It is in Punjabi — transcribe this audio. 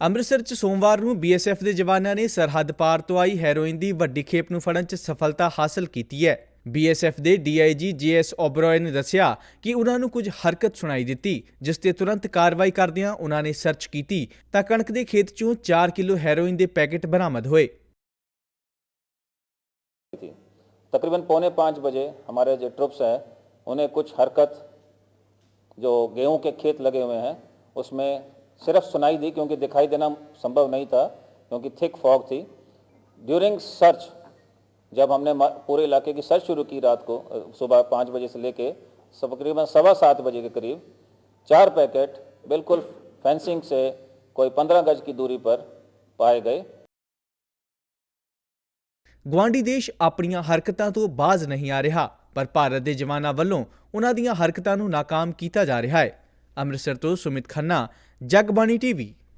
ਅੰਮ੍ਰਿਤਸਰ 'ਚ ਸੋਮਵਾਰ ਨੂੰ ਬੀਐਸਐਫ ਦੇ ਜਵਾਨਾਂ ਨੇ ਸਰਹੱਦ ਪਾਰ ਤੋਂ ਆਈ ਹੈਰੋਇਨ ਦੀ ਵੱਡੀ ਖੇਪ ਨੂੰ ਫੜਨ 'ਚ ਸਫਲਤਾ ਹਾਸਲ ਕੀਤੀ ਹੈ ਬੀਐਸਐਫ ਦੇ ਡੀਆਈਜੀ ਜੀਐਸ ਓਬਰੋਏ ਨੇ ਦੱਸਿਆ ਕਿ ਉਹਨਾਂ ਨੂੰ ਕੁਝ ਹਰਕਤ ਸੁਣਾਈ ਦਿੱਤੀ ਜਿਸ ਤੇ ਤੁਰੰਤ ਕਾਰਵਾਈ ਕਰਦਿਆਂ ਉਹਨਾਂ ਨੇ ਸਰਚ ਕੀਤੀ ਤਾਂ ਕਣਕ ਦੇ ਖੇਤ 'ਚੋਂ 4 ਕਿਲੋ ਹੈਰੋਇਨ ਦੇ ਪੈਕੇਟ ਬਰਾਮਦ ਹੋਏ थी तकरीबन पौने पाँच बजे हमारे जो ट्रुप्स हैं उन्हें कुछ हरकत जो गेहूं के खेत लगे हुए हैं उसमें सिर्फ सुनाई दी क्योंकि दिखाई देना संभव नहीं था क्योंकि थिक फॉग थी ड्यूरिंग सर्च जब हमने मा- पूरे इलाके की सर्च शुरू की रात को अ, सुबह पाँच बजे से लेके सब तकरीबन सवा सात बजे के करीब चार पैकेट बिल्कुल फेंसिंग से कोई पंद्रह गज की दूरी पर पाए गए ਗਵਾਂਡੀ ਦੇਸ਼ ਆਪਣੀਆਂ ਹਰਕਤਾਂ ਤੋਂ ਬਾਜ਼ ਨਹੀਂ ਆ ਰਿਹਾ ਪਰ ਭਾਰਤ ਦੇ ਜਵਾਨਾਂ ਵੱਲੋਂ ਉਹਨਾਂ ਦੀਆਂ ਹਰਕਤਾਂ ਨੂੰ ਨਾਕਾਮ ਕੀਤਾ ਜਾ ਰਿਹਾ ਹੈ ਅੰਮ੍ਰਿਤਸਰ ਤੋਂ ਸੁਮਿਤ ਖੰਨਾ ਜਗਬਾਣੀ ਟੀਵੀ।